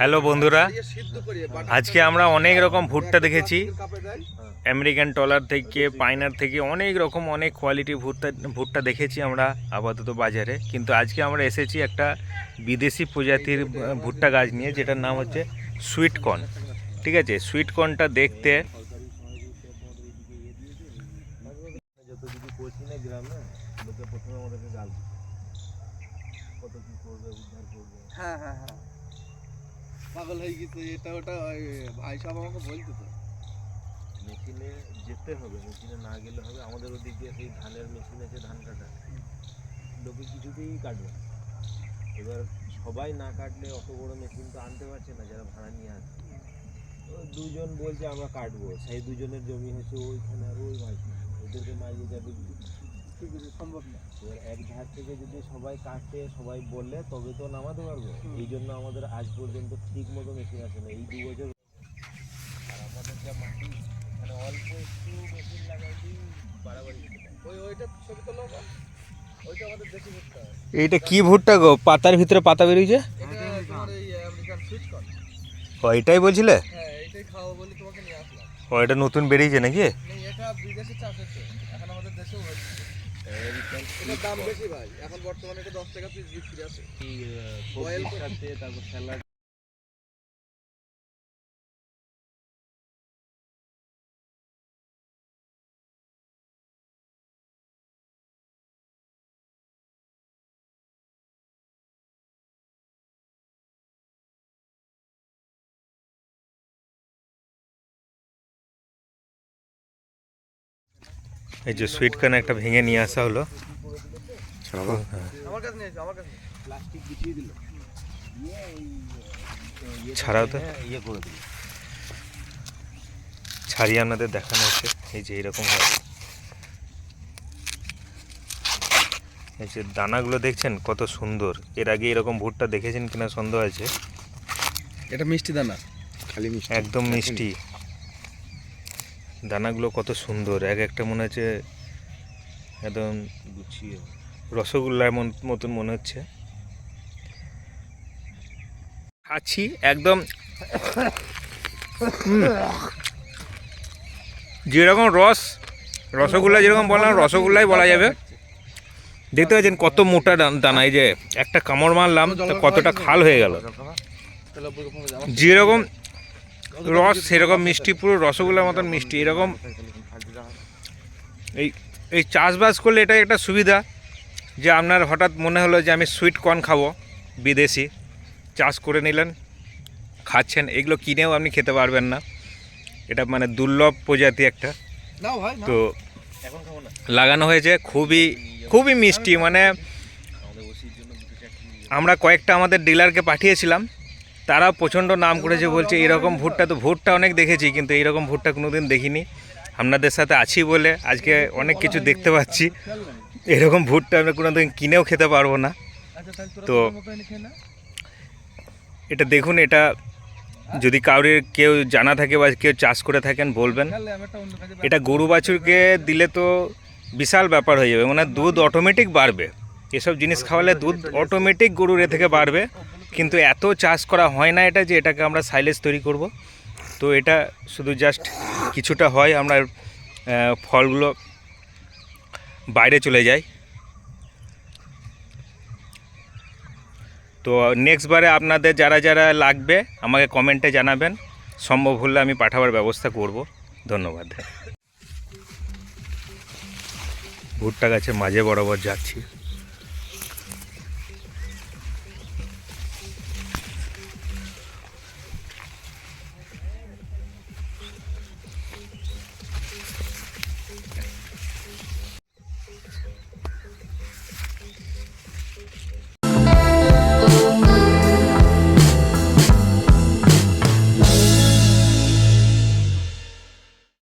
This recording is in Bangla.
হ্যালো বন্ধুরা, আজকে আমরা অনেক রকম ভুট্টা দেখেছি। আমেরিকান টলার থেকে, পাইনার থেকে অনেক রকম, অনেক কোয়ালিটির ভুট্টা ভুট্টা দেখেছি আমরা আপাতত বাজারে। কিন্তু আজকে আমরা এসেছি একটা বিদেশি প্রজাতির ভুট্টা গাছ নিয়ে, যেটার নাম হচ্ছে সুইটকর্ন ঠিক আছে সুইটকর্নটা দেখতে হ্যাঁ হ্যাঁ হ্যাঁ। পাগল হয়ে গেছে, এটা ওটা ভাই সব আমাকে বলতো তো। মেশিনে যেতে হবে, মেশিনে না গেলে হবে, আমাদের ওদিক সেই ধানের মেশিন আছে ধান কাটা, লোকে কিছুতেই কাটবে এবার সবাই না কাটলে অত বড় মেশিন তো আনতে পারছে না, যারা ভাড়া নিয়ে আসছে তো দুজন বলছে, আমরা কাটবো, সেই দুজনের জমি হচ্ছে ওইখানে আর ওই মাঝ ওদেরকে মাঝে যাবে সম্ভব না। এবার এক ধার থেকে যদি সবাই কাটে সবাই বললে তবে তো নামাতে পারব। এই জন্য আমাদের আজ পর্যন্ত ঠিক মতো মেশিন আছে না। এই দু বছর আর আমাদের যা মাটি মানে অল্প একটু মেশিন লাগাইতেই বাড়াবাড়ি ওই ওইটা ছবি আমাদের এইটা কি ভুট্টা গো? পাতার ভিতরে পাতা বেরিয়েছে? ও এটাই বলছিলে? হ্যাঁ এটাই খাওয়া বলে তোমাকে নিয়ে আসলাম। ও এটা নতুন বেরিয়েছে নাকি? এটা বিদেশে চাষ হচ্ছে এখন আমাদের দেশেও হচ্ছে দাম বেশি ভাই। এখন বর্তমানে এটা দশ টাকা পিস বিক্রি আছে। তারপর স্যালাড এই যে সুইট কর্ন একটা ভেঙে নিয়ে আসা হলো। হ্যাঁ। আমার কাছে নিয়ে এসো, আমার কাছে প্লাস্টিক বিছিয়ে দিল দিয়ে এই ইয়ে ছাড়াও তো। ইয়ে ছাড়িয়ে আপনাদের দেখানো হচ্ছে এই যে এরকম হয়। এই যে দানাগুলো দেখছেন কত সুন্দর। এর আগে এরকম ভুট্টা দেখেছেন কিনা সন্দেহ আছে? এটা মিষ্টি দানা খালি মিষ্টি। একদম মিষ্টি। দানাগুলো কত সুন্দর। এক একটা মনে হচ্ছে একদম গুছিয়ে। রসগোল্লার মতন মনে হচ্ছে। খাচ্ছি একদম। যেরকম রস, রসগোল্লা যেরকম বললাম, রসগোল্লাই বলা যাবে। দেখতে পাচ্ছেন কত মোটা দান- এই যে একটা কামড় মারলাম কতটা খাল হয়ে গেল। যেরকম রস সেরকম মিষ্টি পুরো রসগোল্লার মতন মিষ্টি এরকম এই এই চাষবাস করলে এটা একটা সুবিধা যে আপনার হঠাৎ মনে হলো যে আমি সুইট কর্ন খাব বিদেশি চাষ করে নিলেন খাচ্ছেন এগুলো কিনেও আপনি খেতে পারবেন না এটা মানে দুর্লভ প্রজাতি একটা। তো লাগানো হয়েছে খুবই খুবই মিষ্টি মানে আমরা কয়েকটা আমাদের ডিলারকে পাঠিয়েছিলাম তারা প্রচণ্ড নাম করেছে, বলছে, এরকম ভুট্টা তো ভুট্টা অনেক দেখেছি, কিন্তু এইরকম ভুট্টা কোনোদিন দেখিনি। আপনাদের সাথে আছি বলে আজকে অনেক কিছু দেখতে পাচ্ছি। এরকম ভুট্টা আমরা কোনোদিন কিনেও খেতে পারব না। তো। এটা দেখুন, এটা যদি কাউরির কেউ জানা থাকে বা কেউ চাষ করে থাকেন, বলবেন। এটা গরু বাছুরকে দিলে তো বিশাল ব্যাপার হয়ে যাবে মানে দুধ অটোমেটিক বাড়বে। এসব জিনিস খাওয়ালে দুধ অটোমেটিক গরুর এ থেকে বাড়বে। কিন্তু এত চাষ করা হয় না এটা যে এটাকে আমরা সাইলেজ তৈরি করব। তো এটা শুধু জাস্ট কিছুটা হয়, আমরা ফলগুলো বাইরে চলে যায় তো নেক্সট বারে আপনাদের যারা যারা লাগবে, আমাকে কমেন্টে জানাবেন। সম্ভব হলে আমি পাঠাবার ব্যবস্থা করব। ধন্যবাদ। ভুট্টা গাছের মাঝে বরাবর যাচ্ছি।